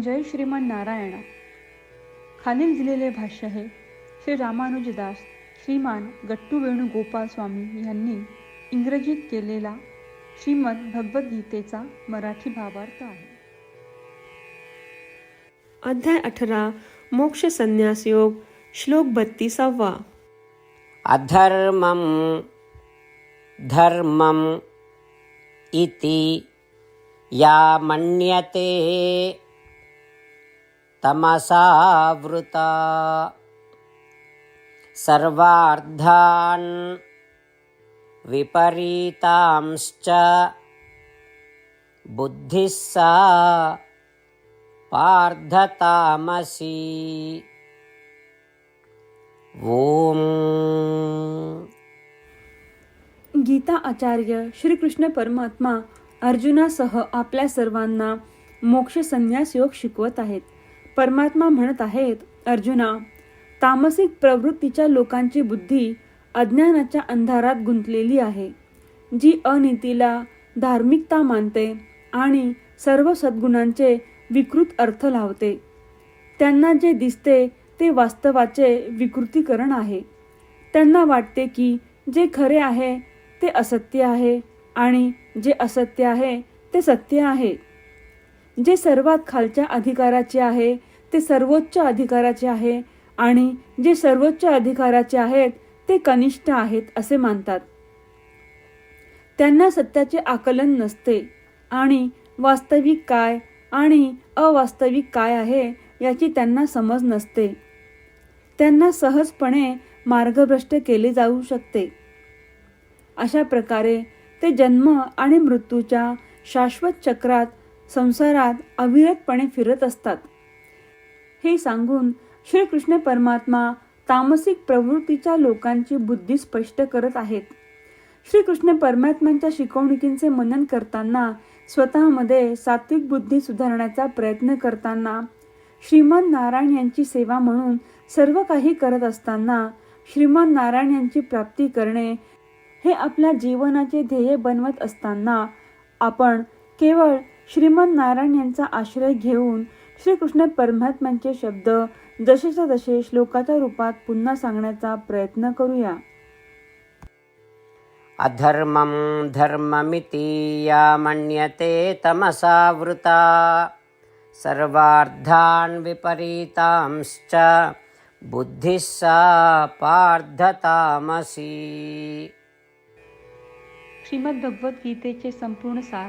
जय श्रीमान नारायण. खालील दिलेले भाष्य हे श्री रामानुजदास श्रीमान गट्टू वेणुगोपाल स्वामी यांनी इंग्रजीत केलेला श्रीमद भगवद्गीतेचा मराठी भावार्थ आहे. अध्याय अठरा मोक्ष संन्यास योग श्लोक बत्तीसावा. अधर्मं धर्मम् इति या मन्यते तमसावृता। सर्वार्धान् विपरीतांश्च बुद्धिः सा पार्धतामसी। ओम गीता आचार्य श्रीकृष्ण परमात्मा अर्जुनासह आपल्या सर्वांना मोक्ष संन्यास योग शिकवत आहेत. परमात्मा म्हणत आहेत अर्जुना तामसिक प्रवृत्तीच्या लोकांची बुद्धी अज्ञानाच्या अंधारात गुंतलेली आहे जी अनितीला धार्मिकता मानते आणि सर्व सद्गुणांचे विकृत अर्थ लावते. त्यांना जे दिसते ते वास्तवाचे विकृतीकरण आहे. त्यांना वाटते की जे खरे आहे ते असत्य आहे आणि जे असत्य आहे ते सत्य आहे. जे सर्वात खालच्या अधिकाराचे आहे ते सर्वोच्च अधिकाराचे आहे आणि जे सर्वोच्च अधिकाराचे आहेत ते कनिष्ठ आहेत असे मानतात. त्यांना सत्याचे आकलन नसते आणि वास्तविक काय आणि अवास्तविक काय आहे याची त्यांना समज नसते. त्यांना सहजपणे मार्गभ्रष्ट केले जाऊ शकते. अशा प्रकारे ते जन्म आणि मृत्यूच्या शाश्वत चक्रात संसारात अविरतपणे फिरत असतात. हे सांगून श्रीकृष्ण परमात्मा तामसिक प्रवृत्तीच्या लोकांची बुद्धी स्पष्ट करत आहेत. श्रीकृष्ण परमात्म्यांच्या शिकवणुकींचे मनन करताना स्वतःमध्ये सात्विक बुद्धी सुधारण्याचा प्रयत्न करताना श्रीमन नारायण यांची सेवा म्हणून सर्व काही करत असताना श्रीमन नारायण यांची प्राप्ती करणे हे आपल्या जीवनाचे ध्येय बनवत असताना आपण केवळ श्रीमन नारायण यांचा आश्रय घेऊन श्रीकृष्ण परमात्म्यांचे शब्द जसेच्या तसे श्लोकाच्या रूपात पुन्हा सांगण्याचा प्रयत्न करूया. अधर्मं धर्ममिति या मन्यते तमसावृता। सर्वार्धान् विपरीतांश्च बुद्धिः सा पार्थतामसी श्रीमद भगवद्गीतेचे संपूर्ण सार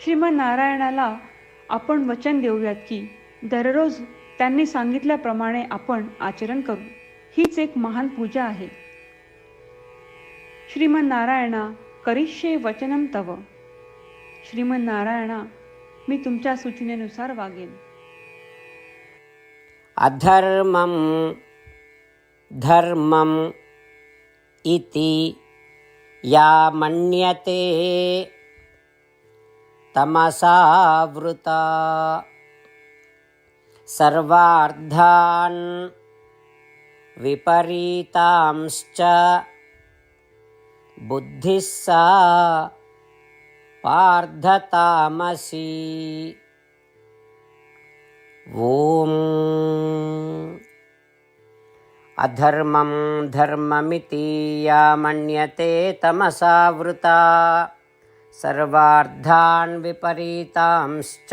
श्रीमन नारायणाला आपण वचन देऊयात की दररोज त्यांनी सांगितल्याप्रमाणे आपण आचरण करू. हीच एक महान पूजा आहे. श्रीमन नारायणा करिष्ये वचनम तव. श्रीमन नारायणा मी तुमच्या सूचनेनुसार वागेन. अधर्मं धर्मम् इति या मन्यते तमसावृता। सर्वार्धान् विपरीतांश्च बुद्धिः सा पार्धतामसी। ॐ अधर्मं धर्ममिति या मन्यते तमसावृता। सर्वार्धान् विपरीतांश्च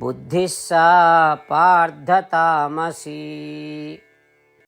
बुद्धिः सा पार्थतामसी